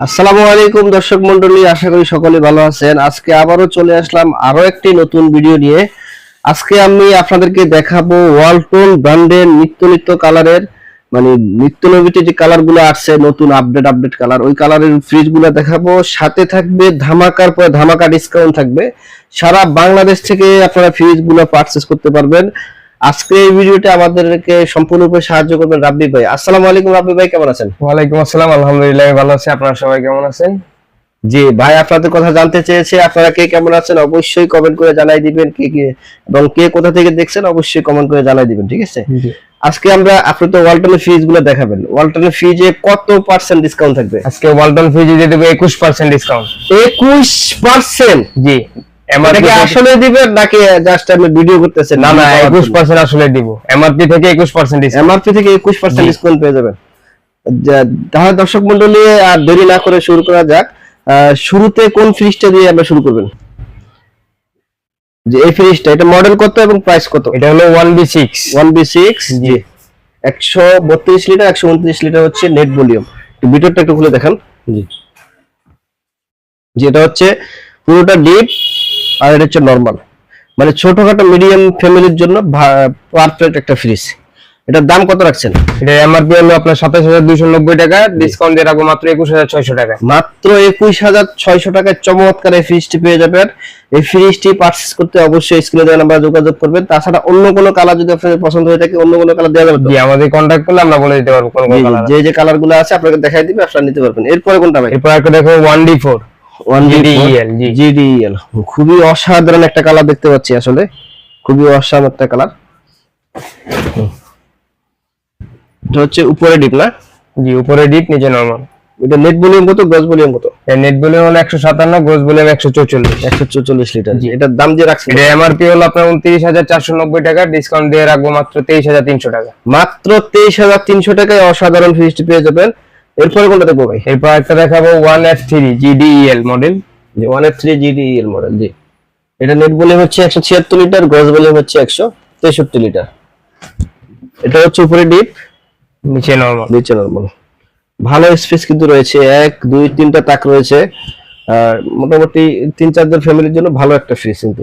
আসসালামু আলাইকুম, দর্শক মন্ডলী আশা করি সকলে ভালো আছেন। আজকে আবারও চলে আসলাম আরও একটি নতুন ভিডিও নিয়ে। আজকে আমি আপনাদেরকে দেখাবো ওয়ালটন ব্র্যান্ডের নিত্য নিত্য কালারের মানে নিত্য নবীতে যে কালারগুলো আসছে, নতুন আপডেট আপডেট কালার, ওই কালারের ফ্রিজগুলো দেখাবো। সাথে থাকবে ধামাকার পর ধামাকা ডিসকাউন্ট থাকবে। সারা বাংলাদেশ থেকে আপনারা ফ্রিজগুলো পারচেস করতে পারবেন। আজকে এই ভিডিওতে আমাদেরকে সম্পূর্ণরূপে সাহায্য করবেন রাব্বি ভাই। আসসালামু আলাইকুম রাব্বি ভাই কেমন আছেন? ওয়ালাইকুম আসসালাম আলহামদুলিল্লাহ ভালো আছি। আপনারা সবাই কেমন আছেন? জি ভাই আপনাদের কথা জানতে চেয়েছে আপনারা কে কেমন আছেন অবশ্যই কমেন্ট করে জানাই দিবেন কে কে এবং কে কোথা থেকে দেখছেন অবশ্যই কমেন্ট করে জানাই দিবেন ঠিক আছে? আজকে আমরা আপনি তো ওয়ালটনের ফ্রিজগুলো দেখাবেন। ওয়ালটনের ফ্রিজে কত পার্সেন্ট ডিসকাউন্ট থাকবে? আজকে ওয়ালটন ফ্রিজে দিয়ে দেবো একুশ পার্সেন্ট ডিসকাউন্ট একুশ পার্সেন্ট জি। এটা আসলে দিবেন নাকি জাস্ট আপনি ভিডিও করতেছেন না না একুশ পার্সেন্ট আসলে দিব। এমআরপি থেকে একুশ পার্সেন্ট ডিসকাউন্ট এমআরপি থেকে একুশ পার্সেন্ট জি। ডিসকাউন্ট পেয়ে যাবেন। তাহলে দর্শক মন্ডলী আর দেরি না করে শুরু করা যাক। শুরুতে কোন ফ্রিজটা দিয়ে আমরা শুরু করবেন? যে এই ফ্রিজটা এটা মডেল কত এবং প্রাইস কত? এটা হলো one B six one B six জি। একশো বত্রিশ লিটার একশো উনত্রিশ লিটার হচ্ছে নেট ভলিউম ভিতরটা একটু খুলে দেখান। জি। যেটা হচ্ছে পুরোটা ডিপ আর এটা হচ্ছে নর্মাল মানে ছোটখাটো মিডিয়াম ফ্যামিলির জন্য পারফেক্ট একটা ফ্রিজ এটার দাম কত রাখছেন? এটা এমআরপি হলো আপনার সাতাশ হাজার দুইশো নব্বই টাকা ডিসকাউন্ট দিয়ে রাখব মাত্র একুশ হাজার ছয়শো টাকা। মাত্র একুশ হাজার ছয়শো টাকায় চমৎকার এই ফ্রিজটি পেয়ে যাবেন এই ফ্রিজটি পারচেস করতে অবশ্যই স্ক্রিনে দেওয়া নাম্বার যোগাযোগ করবেন। তাছাড়া অন্য কোনো কালার যদি আপনাদের পছন্দ হয়ে থাকে অন্য কোনো কালার দেওয়া যাবে আমাদের কন্ট্যাক্ট করলে আমরা বলে দিতে পারব কোন যে যে কালারগুলো আছে আপনাকে দেখাই দিবে আপনারা নিতে পারবেন। এরপরে কোনটা ভাই? এরপর একটা দেখো ওয়ান ডি ফোর। জিডিএল খুবই অসাধারণ একটা কালার দেখতে পাচ্ছি আসলে। খুবই অসাধারণ একটা কালার এটা হচ্ছে উপরে ডিপ না? জি উপরে ডিপ নিচে নর্মাল এটা নেট ভলিউম কত গ্রস ভলিউম কত? নেট ভলিউম হলো একশো সাতান্ন গ্রোস ভলিউম একশো চৌচল্লিশ। একশো চল্লিশ লিটার এটার দাম দিয়ে রাখছেন এটা এমআরপি হলো আপনার উনত্রিশ হাজার চারশো নব্বই টাকা ডিসকাউন্ট দিয়ে রাখব মাত্র তেইশ হাজার তিনশো টাকা। মাত্র তেইশ হাজার তিনশো টাকায় অসাধারণ ফ্রিজটি পেয়ে যাবেন। এরপরে কোনটা দেখব ভাই? এরপর একটা দেখাবো one F three GDL model যে one F three GDL model জি। এটা নেট ভলিউম হচ্ছে একশো ছিয়াত্তর লিটার গ্রস ভলিউম হচ্ছে একশো তেষট্টি লিটার। এটা হচ্ছে উপরে ডিপ নিচে নর্মাল নিচে নর্মাল ভালো স্পেস কিন্তু রয়েছে। এক দুই তিনটা তাক রয়েছে। আর মোটামুটি তিন চারজন ফ্যামিলির জন্য ভালো একটা ফ্রিজ কিন্তু?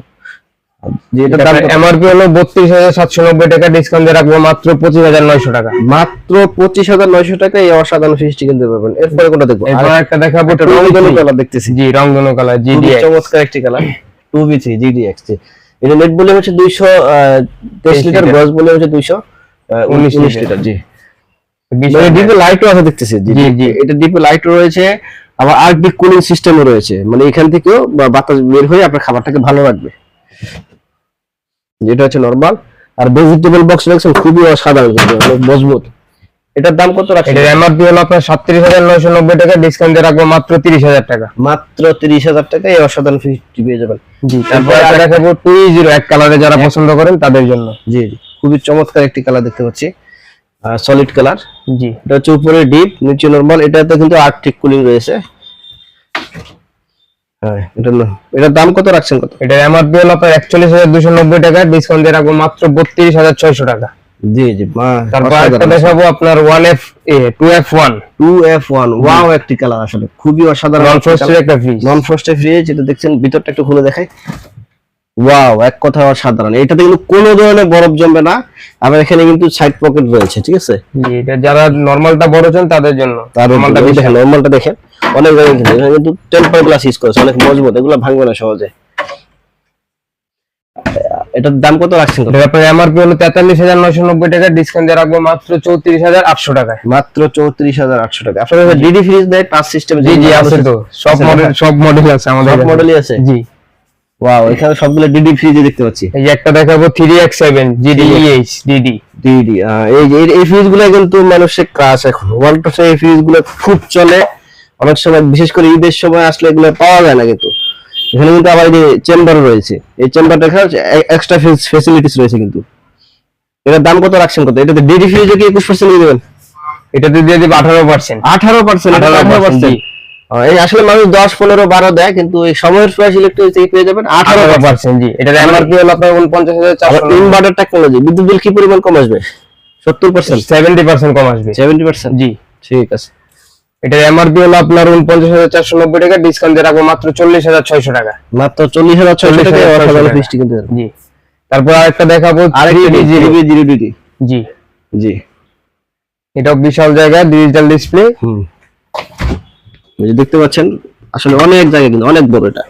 এমআরপি হলো বত্রিশ হাজার সাতশো নব্বই টাকা ডিসকাউন্ট দিয়ে রাখব মাত্র পঁচিশ হাজার নয়শো টাকা। মাত্র পঁচিশ হাজার নয়শো টাকা এই অসাধারণ ফ্রিজটি কিনতে পারবেন। এরপরে কোনটা দেখব? এরপর একটা দেখাবো রংধনু কালার দেখতেছি। জি রংধনু কালার খুবই চমৎকার একটি colour two B three GDX এটা নেট ভলিউম হচ্ছে দুইশো তেইশ লিটার লিটার। গ্রস ভলিউম হচ্ছে দুইশো উনিশ লিটার। জি। ডিপে লাইটও আছে দেখতেছি জি জি, জি। এটা ডিপে লাইটও রয়েছে আবার আরবিক কুলিং সিস্টেমও রয়েছে। মানে এখান থেকেও বাতাস বের হয়ে আপনার খাবারটাকে ভালো রাখবে। যেটা হচ্ছে নরমাল আর ভেজিটেবল বক্স রাখছেন খুবই অসাধারণ কিন্তু, অনেক মজবুত। এটার দাম কত রাখছেন? এটার এমআরপি হলো আপনার সাতত্রিশ হাজার নয়শো নব্বই টাকা ডিসকাউন্ট দিয়ে রাখব মাত্র তিরিশ হাজার টাকা। মাত্র তিরিশ হাজার টাকায় এই অসাধারণ ফ্রিজটি পেয়ে যাবেন। জি তারপর একটা দেখাবো টু জিরো এক কালারে যারা পছন্দ করেন তাদের জন্য। জি জি খুবই চমৎকার একটি কালার দেখতে পাচ্ছি। সলিড কালার জি। এটা হচ্ছে উপরে ডিপ নিচে নরমাল এটাতে কিন্তু আর্টিক কুলিং রয়েছে। এটার দাম কত রাখছেন কত? এটার এমআরপি হলো আপনার একচল্লিশ হাজার দুশো নব্বই টাকা ডিসকাউন্ট দিয়ে রাখব মাত্র বত্রিশ হাজার ছয়শো টাকা। জি জি তারপর একটা দেখাবো আপনার one F A two F one two F one wow একটি কালার আসলে খুবই অসাধারণ নন ফ্রস্টের একটা ফ্রিজ নন ফ্রস্টের ফ্রিজ যেটা দেখছেন ভিতরটা একটু খুলে দেখাই। ওয়াও এক কথা অসাধারণ। এটাতে কিন্তু কোনো ধরনের বরফ জমবে না। আবার এখানে কিন্তু সাইড পকেট রয়েছে ঠিক আছে? জি এটা যারা নর্মালটা বড় চান তাদের জন্য। নর্মালটা দেখেন নর্মালটা দেখেন। অনেক জায়গায় কিন্তু কিন্তু টেম্পার গ্লাস ইউজ করেছে। অনেক মজবুত এগুলো ভাঙবে না সহজে। এটার দাম কত রাখছেন? এটা আপনার এমআরপি হলো তেতাল্লিশ হাজার নয়শো নব্বই টাকা ডিসকাউন্ট দিয়ে রাখব মাত্র চৌত্রিশ হাজার আটশো টাকায়। মাত্র চৌত্রিশ হাজার আটশো টাকা আপনার ডিডি ফ্রিজ দেয় টাচ সিস্টেম জি জি আছে তো। সব মডেল হ্যাঁ। সব মডেল আছে আমাদের সব মডেলই আছে? জি। ওয়াও এখানে সবগুলো ডিডি ফ্রিজে দেখতে পাচ্ছি। এই যে একটা দেখাবো three X seven GDH DD DD এই যে এই- এই ফ্রিজগুলো কিন্তু মানুষের ক্রাশ এখন। ওয়ার্ল্ড এই ফ্রিজগুলো খুব চলে। অনেক সময় বিশেষ করে ঈদের সময় আসলে এগুলো পাওয়া যায় না কিন্তু। এখানে কিন্তু আবার এই যে চেম্বার রয়েছে। এই চেম্বার দেখা এক্সট্রা ফেসিলিটিস রয়েছে কিন্তু। এটার দাম কত রাখছেন কত? এটাতে ডিডি ফ্রিজে কি একুশ পার্সেন্ট দেবেন? এটাতে দিয়ে দিবে আঠারো পার্সেন্ট আঠারো পার্সেন্ট আঠারো 18% পার্সেন্ট এই আসলে মানুষ দশ পনেরো বারো দেয় কিন্তু এই সময়ের প্রাইস ইলেকট্রিক থেকে পেয়ে যাবেন আঠারো পার্সেন্ট জি। এটার এমআরপি হলো আপনার উনপঞ্চাশ হাজার ইনভার্টার টেকনোলজি বিদ্যুৎ বিল কি পরিমাণ কম আসবে? সত্তর পার্সেন্ট সেভেন্টি পার্সেন্ট কম আসবে। সেভেন্টি পার্সেন্ট জি। ঠিক আছে। এটার এমআরপি হলো আপনার উনপঞ্চাশ হাজার চারশো নব্বই টাকা ডিসকাউন্ট দিয়ে রাখব মাত্র চল্লিশ হাজার ছয়শো টাকা। মাত্র চল্লিশ হাজার ছয়শো টাকা 40,600 অসাধারণ টাকা। কিনতে জি। তারপর আরেকটা দেখাবো আরেকটি জিরো জিরো। ডিটি জি। জি। এটাও বিশাল জায়গা ডিজিটাল ডিসপ্লে হুম। দেখতে পাচ্ছেন আসলে অনেক জায়গা কিন্তু অনেক বড় এটা।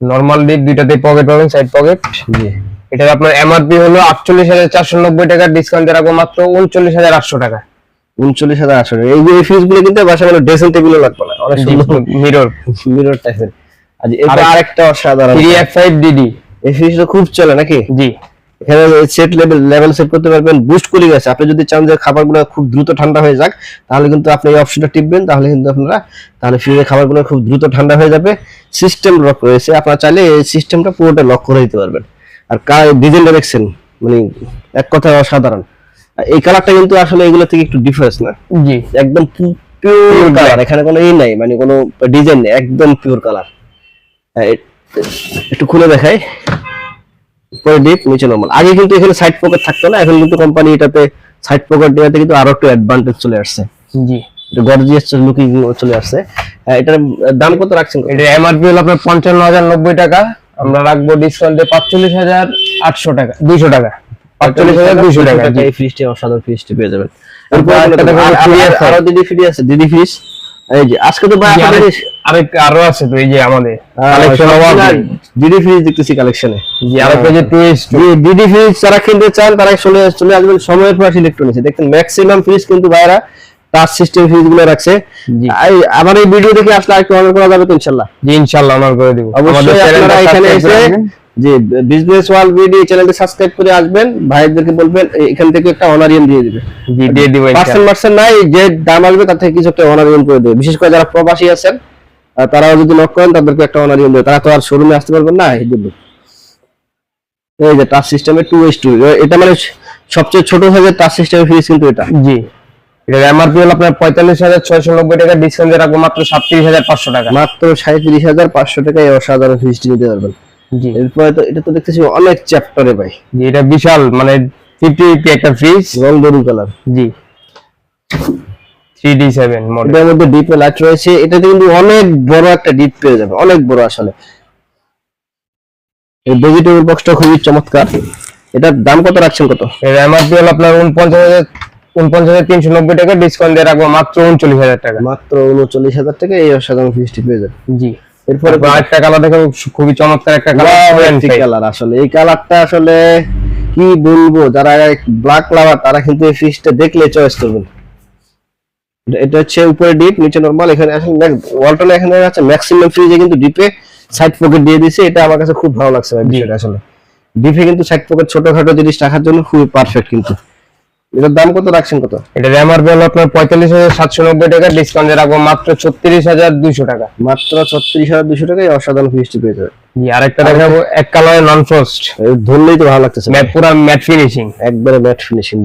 নর্মাল ডিপ দুইটাতে পকেট পাবেন সাইড পকেট জি। এটার আপনার এমআরপি হলো আটচল্লিশ হাজার চারশো নব্বই টাকা ডিসকাউন্ট রাখব মাত্র উনচল্লিশ হাজার আটশো টাকা। উনচল্লিশ হাজার আসলে এই যে ফ্রিজগুলো কিন্তু বাসা মানে ড্রেসিং টেবিলও লাগবে না। অনেক সুন্দর। মিরর মিরর টাইপের এটা আরেকটা অসাধারণ থ্রি এফ ফাইভ ডিডি এই ফ্রিজটা খুব চলে নাকি? জি। এখানে সেট লেভেল লেভেল সেট করতে পারবেন। বুস্ট কুলিং আছে। আপনি যদি চান যে খাবারগুলো খুব দ্রুত ঠান্ডা হয়ে যাক তাহলে কিন্তু আপনি এই অপশনটা টিপবেন। তাহলে কিন্তু আপনারা তাহলে ফ্রিজের খাবারগুলো খুব দ্রুত ঠান্ডা হয়ে যাবে। সিস্টেম লক রয়েছে। আপনারা চাইলে এই সিস্টেমটা পুরোটা লক করে দিতে পারবেন। আর ডিজাইনটা দেখছেন? মানে এক কথায় অসাধারণ। এই কালারটা কিন্তু আসলে এগুলো থেকে একটু ডিফারেন্স না? জি। একদম পিওর কালার এখানে কোনো এই নাই। মানে কোনো ডিজাইন নেই। একদম পিওর কালার একটু খুলে দেখাই। পরে ডিপ নিচে নরমাল আগে কিন্তু এখানে সাইড পকেট থাকতো না এখন কিন্তু কোম্পানি এটাতে সাইড পকেট দেওয়াতে কিন্তু আরও একটু অ্যাডভান্টেজ চলে আসছে। জি। গর্জিয়াস লুকিং চলে আসছে। এটার দাম কত রাখছেন? এটা এমআরপি হলো আপনার পঞ্চান্ন হাজার নব্বই টাকা। আমরা রাখব ডিসকাউন্টে পাঁচচল্লিশ হাজার আটশো টাকা দুইশো টাকা। পাঁচচল্লিশ হাজার দুইশো টাকা জি। এই ফ্রিজটি অসাধারণ ফ্রিজটি পেয়ে যাবেন। দিদি আছে দিদি ফ্রিজ এই যে আজকে তো ভাই জি, আপনাদের আরেক- আরও আছে তো এই যে আমাদের কালেকশন দিদি ফ্রিজ দেখতেছি কালেকশনে জি আরেকটা যে টুইস্ট জি দিদি ফ্রিজ যারা কিনতে চান তারা চলে চলে আসবেন সময়ের পাশ ইলেকট্রনিক্স দেখেন ম্যাক্সিমাম ফ্রিজ কিন্তু ভাইরা টাচ সিস্টেম ফ্রিজগুলো রাখছে। আমার এই ভিডিও দেখে আসলে আরেকটু অর্ডার করা যাবে তো ইনশাল্লাহ জি করে দিব। অবশ্যই আপনারা এখানে এসে যে বিজনেস ওয়ার্ল্ড ভিডিও চ্যানেলটি সাবস্ক্রাইব করে আসবেন। ভাইদেরকে বলবেন এখান থেকে একটা অনারিয়াম দিয়ে দিবে। জি দিয়ে দিব পার্সেন্ট পার্সেন্ট নাই যে দাম আসবে তার থেকে কিছু একটা অনারিয়াম করে দেবে। বিশেষ করে যারা প্রবাসী আছেন তারাও যদি নক করেন তাদেরকে একটা অনারিয়াম দেবে। তারা তো আর শোরুমে আসতে পারবেন না এই জন্য এই যে টাচ সিস্টেমের টু এস টু এটা মানে সবচেয়ে ছোট সাইজের টাচ সিস্টেমের ফ্রিজ কিন্তু এটা। জি। এটার এমআরপি হলো আপনার পঁয়তাল্লিশ হাজার ছয়শো নব্বই টাকা ডিসকাউন্ট রাখব মাত্র সাতত্রিশ হাজার পাঁচশো টাকা। মাত্র সাঁত্রিশ হাজার পাঁচশো টাকায় এই অসাধারণ ফ্রিজটি নিতে পারবেন। এরপরে তো এটা তো দেখতেছি অনেক চ্যাপ্টারে ভাই। জি এটা বিশাল মানে ফিফটি ফিফটি একটা ফ্রিজ রং বেরু কালার জি। থ্রি ডি সেভেন মডেল এটার মধ্যে ডিপ লাইট রয়েছে। এটাতে কিন্তু অনেক বড় একটা ডিপ পেয়ে যাবে অনেক বড় আসলে। এই ভেজিটেবল বক্সটা খুবই চমৎকার। এটার দাম কত রাখছেন কত? এর এমআরপি হলো আপনার উনপঞ্চাশ হাজার উনপঞ্চাশ হাজার তিনশো নব্বই টাকা ডিসকাউন্ট দিয়ে রাখব মাত্র উনচল্লিশ হাজার টাকা। মাত্র উনচল্লিশ হাজার টাকা এই অসাধারণ ফ্রিজটি পেয়ে যাবে জি। এরপরে আরেকটা কালার দেখো খুবই চমৎকার একটা কালার কালার আসলে। এই কালারটা আসলে কি বলব যারা ব্ল্যাক লাভার তারা কিন্তু এই দেখলে চয়েস করবেন। এটা- এটা হচ্ছে উপরে ডিপ নিচে নরমাল এখানে আসলে ওয়ালটনে এখানে আছে ম্যাক্সিমাম ফ্রিজে কিন্তু ডিপে সাইড পকেট দিয়ে দিয়েছে এটা আমার কাছে খুব ভালো লাগছে ভাই বিষয়টা আসলে। ডিপে কিন্তু সাইড পকেট ছোটখাটো জিনিস রাখার জন্য খুবই পারফেক্ট কিন্তু। এটার দাম কত রাখছেন কত? এটার এমআরপি হলো আপনার পঁয়তাল্লিশ হাজার সাতশো নব্বই টাকা ডিসকাউন্ট রাখব মাত্র ছত্রিশ হাজার দুইশো টাকা। মাত্র ছত্রিশ হাজার দুশো টাকায় অসাধারণ ফ্রিজটি পেয়ে যাবে জি আরেকটা দেখাবো এক কালারের নন ফ্রস্ট ধরলেই তো ভালো লাগতেছে ম্যাট পুরা ম্যাট ফিনিশিং একবারে ম্যাট ফিনিশিং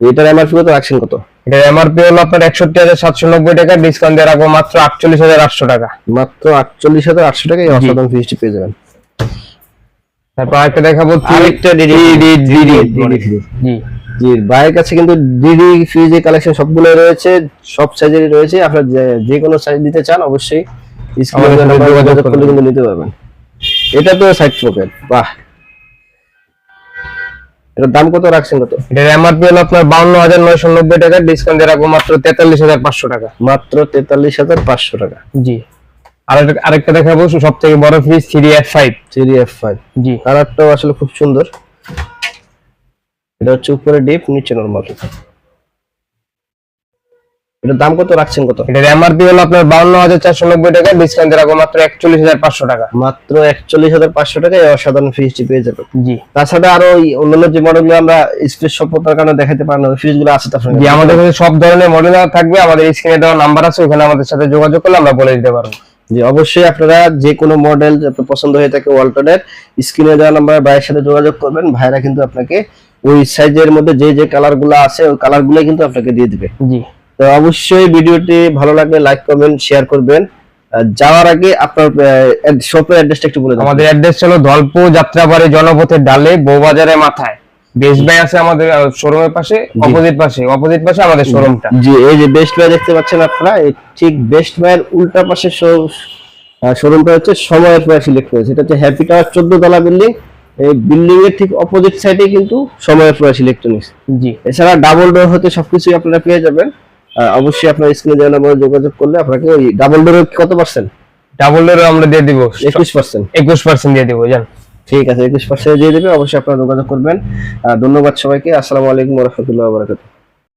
এটার এমআরপি কত রাখছেন কত? এটার এমআরপি হলো আপনার একষট্টি হাজার সাতশো নব্বই টাকা ডিসকাউন্ট দিয়ে রাখব মাত্র আটচল্লিশ হাজার আটশো টাকা। মাত্র আটচল্লিশ হাজার আটশো টাকায় অসাধারণ ফ্রিজটি পেয়ে যাবেন। তারপর আরেকটা দেখাবো আরেকটা DD DD ফ্রিজ জি। জি ভাইয়ের কাছে কিন্তু ডিডি ফ্রিজের কালেকশন সবগুলো রয়েছে সব সাইজেরই রয়েছে। আপনার যে- কোনো সাইজ দিতে চান অবশ্যই। কিন্তু নিতে পারবেন। এটা তো সাইড পকেট বাহ। এটার দাম কত রাখছেন কত? এটার এমআরপি হলো আপনার বাউন্ন হাজার নয়শো নব্বই টাকা ডিসকাউন্ট দিয়ে রাখব মাত্র তেতাল্লিশ হাজার পাঁচশো টাকা। মাত্র তেতাল্লিশ হাজার পাঁচশো টাকা। জি। আরেকটা আরেকটা দেখাবো সব থেকে বড় fridge three F five three F five জি। কালারটাও আসলে খুব সুন্দর। এটা হচ্ছে উপরে ডিপ নিচে নরমাল এটার দাম কত রাখছেন কত? এটার এমআরপি হলো আপনার বাউন্ন হাজার চারশো নব্বই টাকা ডিসকাউন্ট রাখব মাত্র একচল্লিশ হাজার পাঁচশো টাকা। মাত্র একচল্লিশ হাজার পাঁচশো টাকায় এই অসাধারণ ফ্রিজটি পেয়ে যাবে জি। তাছাড়া আরও ওই অন্যান্য যে মডেলগুলো আমরা স্পেস স্বল্পতার কারণে দেখাতে পারি না ফ্রিজগুলো আছে তার সঙ্গে। জি আমাদের কাছে সব ধরনের মডেল থাকবে আমাদের স্ক্রিনে দেওয়া নাম্বার আছে ওখানে আমাদের সাথে যোগাযোগ করলে আমরা বলে দিতে পারব। জি অবশ্যই আপনারা যে কোনো মডেল পছন্দ হয়ে থাকে ওয়ালটনের স্ক্রিনে দেওয়া নাম্বার ভাইয়ের সাথে যোগাযোগ করবেন ভাইরা কিন্তু আপনাকে ওই সাইজের মধ্যে যে যে কালারগুলো আছে ওই কালারগুলো কিন্তু আপনাকে দিয়ে দিবে। জি। তো অবশ্যই ভিডিওটি ভালো লাগলে লাইক করবেন শেয়ার করবেন। যাওয়ার আগে আপনার শপের অ্যাড্রেসটা একটু বলে দেন। আমাদের অ্যাড্রেস হলো ধলপুর যাত্রাবাড়ি জনপথের ডালে বউবাজারের মাথায়। বেস্ট বাই আছে আমাদের শোরুমের পাশে অপোজিট পাশে। অপোজিট পাশে আমাদের শোরুমটা জি এই যে বেস্ট বাই দেখতে পাচ্ছেন আপনারা এই ঠিক বেস্ট বাইয়ের উল্টা পাশে শোরুমটা হচ্ছে সময়ের প্রায় সিলেক্ট করেছে এটা হচ্ছে হ্যাপি টাওয়ার চোদ্দ তলা বিল্ডিং বিল্ডিং এর ঠিক অপোজিট সাইডে কিন্তু সময় ইলেকট্রনিক্স জি। এছাড়া ডাবল ডোর হতে সবকিছুই আপনারা পেয়ে যাবেন। অবশ্যই আপনার স্ক্রিনে দেওয়া নম্বরে যোগাযোগ করলে আপনাকে ওই ডাবল ডোর কত পার্সেন্ট ডাবল ডোর আমরা দিয়ে দিব। একুশ পার্সেন্ট একুশ পার্সেন্ট দিয়ে দিব জান। ঠিক আছে একুশ পার্সেন্ট দিয়ে দেবে অবশ্যই আপনারা যোগাযোগ করবেন। ধন্যবাদ সবাইকে আসসালামু আলাইকুম রহমতুল্লাহ বারাকাতুহ।